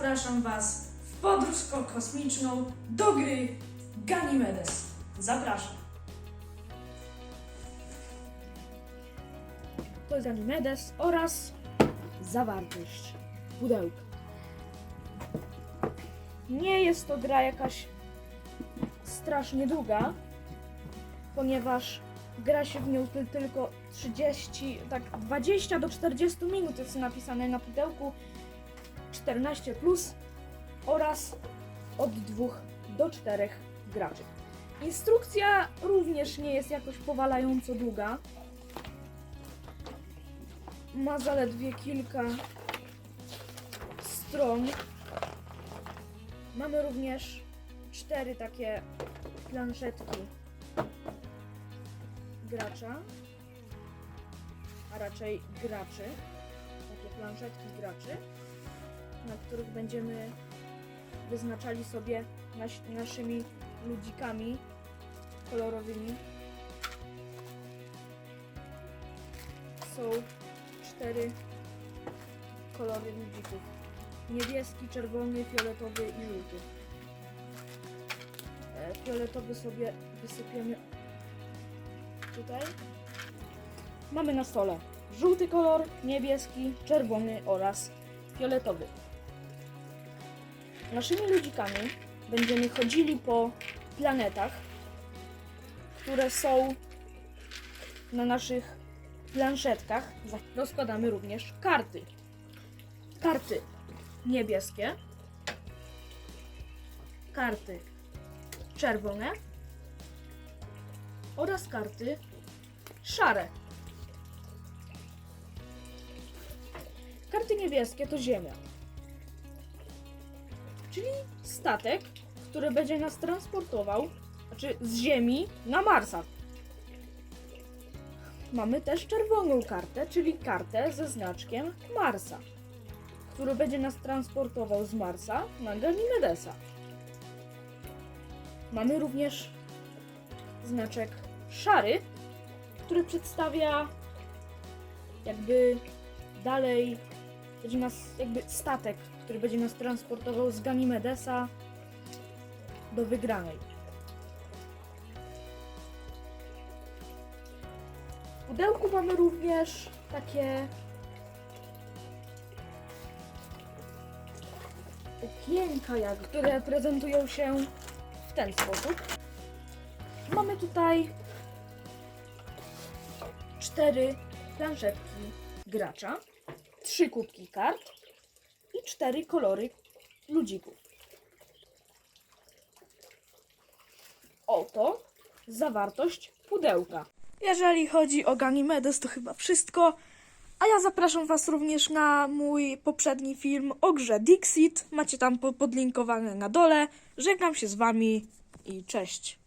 zapraszam Was w podróż ko- kosmiczną do gry Ganymedes. Zapraszam. To jest Ganymedes oraz zawartość pudełka. Nie jest to gra jakaś strasznie długa, ponieważ gra się w nią ty- tylko 30, tak 20 do 40 minut jest napisane na pudełku 14 plus oraz od 2 do 4 graczy. Instrukcja również nie jest jakoś powalająco długa. Ma zaledwie kilka stron. Mamy również cztery takie planszetki gracza, a raczej graczy. Takie planszetki graczy, na których będziemy wyznaczali sobie naś, naszymi ludzikami kolorowymi. Są cztery kolory ludzików. Niebieski, czerwony, fioletowy i żółty. E, Fioletowy sobie wysypiemy tutaj. Mamy na stole żółty kolor, niebieski, czerwony oraz fioletowy. Naszymi ludzikami będziemy chodzili po planetach, które są na naszych planszetkach. Rozkładamy również karty. Karty niebieskie, karty czerwone oraz karty szare. Karty niebieskie to Ziemia, czyli statek, który będzie nas transportował, znaczy z Ziemi na Marsa. Mamy też czerwoną kartę, czyli kartę ze znaczkiem Marsa, który będzie nas transportował z Marsa na Ganymedesa. Mamy również znaczek szary, który przedstawia jakby dalej będzie nas jakby statek, który będzie nas transportował z Ganymedesa do wygranej. W pudełku mamy również takie okienka, jak, które prezentują się w ten sposób. Mamy tutaj cztery planszetki gracza, trzy kubki kart i cztery kolory ludzików. Oto zawartość pudełka. Jeżeli chodzi o Ganymedes, to chyba wszystko. A ja zapraszam Was również na mój poprzedni film o grze Dixit. Macie tam po- podlinkowane na dole. Żegnam się z Wami i cześć.